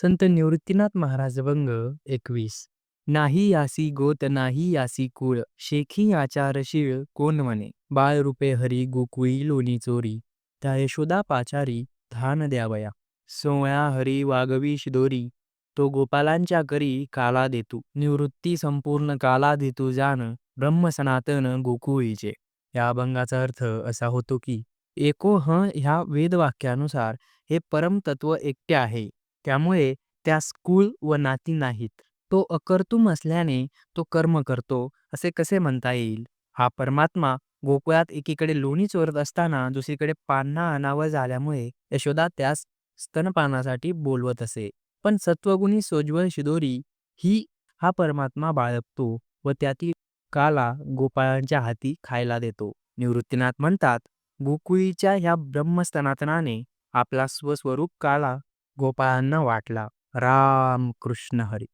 संत निवृत्तीनाथ महाराज वंग एकवीस. नाही यासी गोत नाही यासी कुळ शेखी आचारशीळ कोण म्हणे? बाळ रूपे हरी गोकुळी लोणी चोरी. त्या यशोदा पाचारी धान द्यावया. सोळा हरी वागवी शिदोरी तो गोपालांच्या करी काला देतू. निवृत्ती संपूर्ण काला देतू जान ब्रह्म सनातन गोकुळीचे. या अभंगाचा अर्थ असा होतो की एको ह ह्या वेदवाक्यानुसार हे परमतत्व एकटे आहे. त्यामुळे त्यास कुळ व नाती नाहीत. तो अकर्तुम असल्याने तो कर्म करतो असे कसे म्हणता येईल? हा परमात्मा गोकुळात एकीकडे लोणी चोरत असताना दुसरीकडे पान्हा अनावर झाल्यामुळे यशोदा त्यास स्तनपानासाठी बोलवत असे. पण सत्वगुणी सोज्वळ शिदोरी ही हा परमात्मा बाळगतो व त्यातील काला गोपाळांच्या हाती खायला देतो. निवृत्तीनाथ म्हणतात गोकुळीच्या ह्या ब्रह्मस्तनातनाने आपला स्वस्वरूप काला गोपाळांना वाटला राम कृष्ण हरी.